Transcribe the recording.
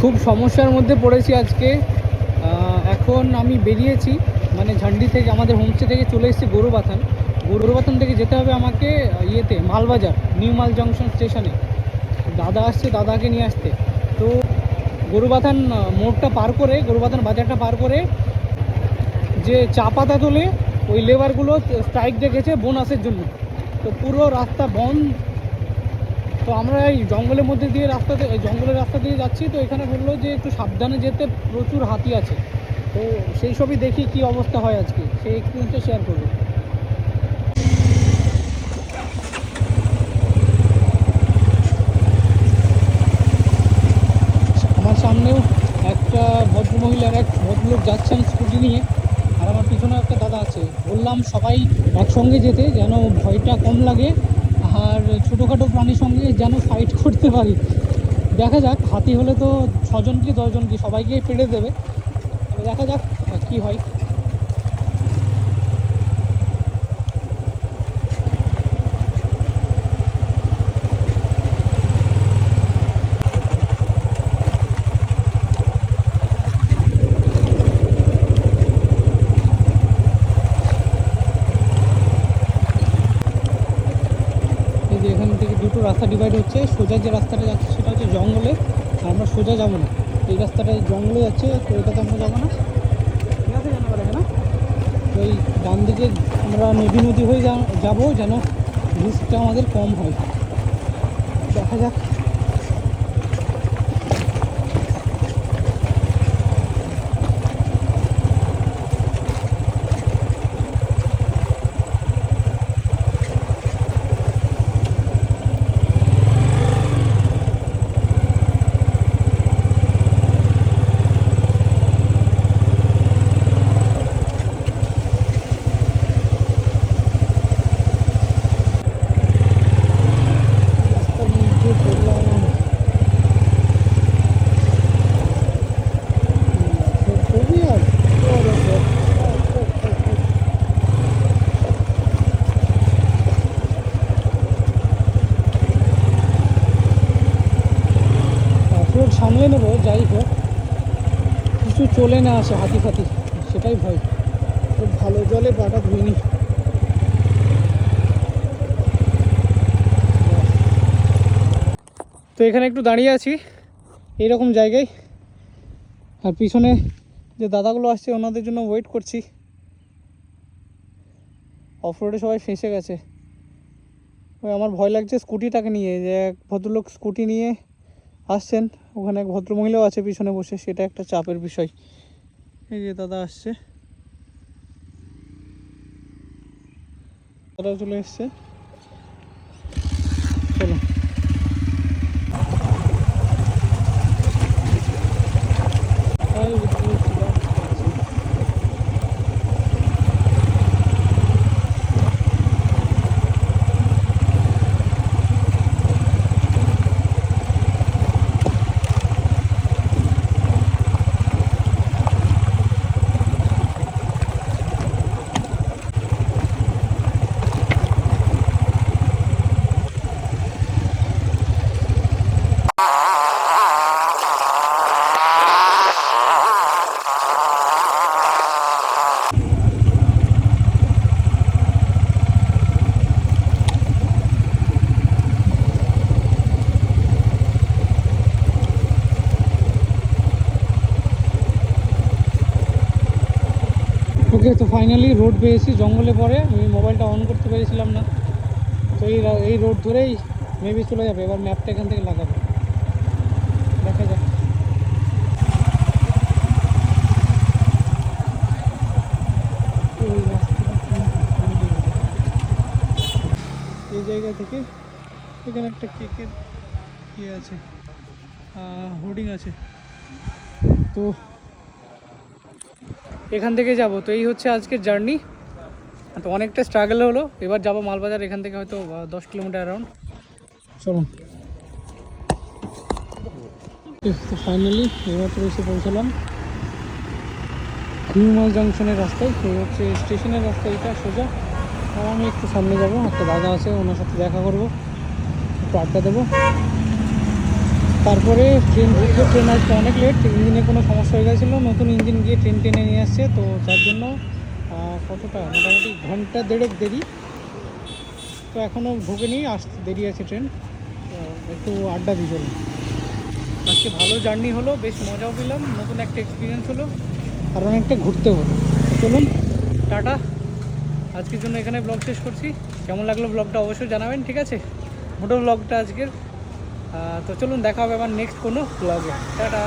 খুব সমস্যার মধ্যে পড়েছি আজকে। এখন আমি বেরিয়েছি মানে ঝান্ডি থেকে, আমাদের হোমস্টে থেকে চলে এসেছি গরুবাথান। গরুবাথান থেকে যেতে হবে আমাকে ইয়েতে, মালবাজার, নিউ মাল জংশন স্টেশনে। দাদা আসছে, দাদাকে নিয়ে আসতে। তো গরুবাথান মোড়টা পার করে, গরুবাথান বাজারটা পার করে যে চা পাতা তোলে, ওই লেবারগুলো স্ট্রাইক ডেকেছে বোনাসের জন্য। তো পুরো রাস্তা বন্ধ তো আমরা এই জঙ্গলের মধ্যে দিয়ে রাস্তাতে জঙ্গলের রাস্তা দিয়ে যাচ্ছি, তো এখানে বলল যে একটু সাবধানে যেতে প্রচুর হাতি আছে। তো সেই সবই দেখি কি অবস্থা হয় আজকে সেই এক্সপিরিয়েন্সটা শেয়ার করব। আমার সামনেও একটা ভদ্রমহিলার এক ভদ্রলোক যাচ্ছেন স্কুটি নিয়ে, আর আমার পিছনে একটা দাদা আছে। বললাম সবাই একসঙ্গে যেতে, যেন ভয়টা কম লাগে। আর ছোটোখাটো প্রাণীর সঙ্গে যেন ফাইট করতে পারি। দেখা যাক, হাতি হলে তো ছজন কি দশজন কি সবাইকে পেড়ে দেবে। দেখা যাক, কী হয় এই যে এখান থেকে দুটো রাস্তা ডিভাইড হচ্ছে, সোজা যে রাস্তাটা যাচ্ছে সেটা হচ্ছে জঙ্গলে, আর আমরা সোজা যাব না। এই রাস্তাটা জঙ্গলে যাচ্ছে, তো এটাতে আমরা যাব না। তো এই ডান দিকে আমরা নদী নদী হয়ে যাব যেন রিস্কটা আমাদের কম হয়। দেখা যাক রাস্তার মধ্যে পড়লাম ছবি আর অফরোড সামলে নেব, যাই হোক। কিছু চলে না আসে হাতি ফাতি সেটাই ভয়। খুব ভালো জলে পাটা ধুইনি। তো এখানে একটু দাঁড়িয়ে আছি, এইরকম জায়গায়। আর পিছনে যে দাদাগুলো আসছে, ওনাদের জন্য ওয়েট করছি। অফ রোডে সবাই ফেঁসে গেছে। ওই আমার ভয় লাগছে স্কুটিটাকে নিয়ে, যে এক ভদ্রলোক স্কুটি নিয়ে আসছেন। ওখানে এক ভদ্রমহিলাও আছে পিছনে বসে, সেটা একটা চাপের বিষয়। এই যে দাদা আসছে। দাদা চলে এসছে। চলো। ওকে তো ফাইনালি রোড পেয়েছি, জঙ্গলে পরে আমি মোবাইলটা অন করতে পেরেছিলাম না। তো এই এই রোড ধরেই মেবি চলে যাবে, এবার ম্যাপটা এখান থেকে লাগাবো। দেখা যাক। এই জায়গা থেকে এখানে একটা কেকের ইয়ে আছে হোর্ডিং আছে। তো এখান থেকে যাব। তো এই হচ্ছে আজকের জার্নি। তো অনেকটা স্ট্রাগল হলো। এবার যাব মালবাজার, এখান থেকে হয়তো দশ কিলোমিটার অ্যারাউন্ড চলুন। তো ফাইনালি এবার এসে পৌঁছালাম। নিউমাল জাংশনের রাস্তায়। এই হচ্ছে স্টেশনের রাস্তা এটা সোজা। আমি একটু সামনে যাব। একটা দাদা আছে, ওনার সাথে দেখা করব। একটু আড্ডা দেবো। তারপরে ট্রেন ঢুকলো ট্রেন আজকে অনেক লেট ইঞ্জিনে কোনো সমস্যা হয়ে গেছিল, নতুন ইঞ্জিন গিয়ে ট্রেন টেনে নিয়ে আসছে, তো যার জন্য কতটা, মোটামুটি ঘণ্টা দেড়েক দেরি। তো এখনও ঢোকেনি, আসতে, দেরি আছে ট্রেন একটু আড্ডা দিয়ে চলুন। আজকে ভালো জার্নি হলো, বেশ মজাও পেলাম, নতুন একটা এক্সপিরিয়েন্স হলো, আর অনেকটা ঘুরতে হলো। চলুন, টাটা। আজকের জন্য এখানে ব্লগ শেষ করছি। কেমন লাগল ব্লগটা অবশ্যই জানাবেন, ঠিক আছে? মোটো ব্লগটা আজকের। তো চলুন দেখা হবে আবার নেক্সট কোনো ব্লগে টাটা।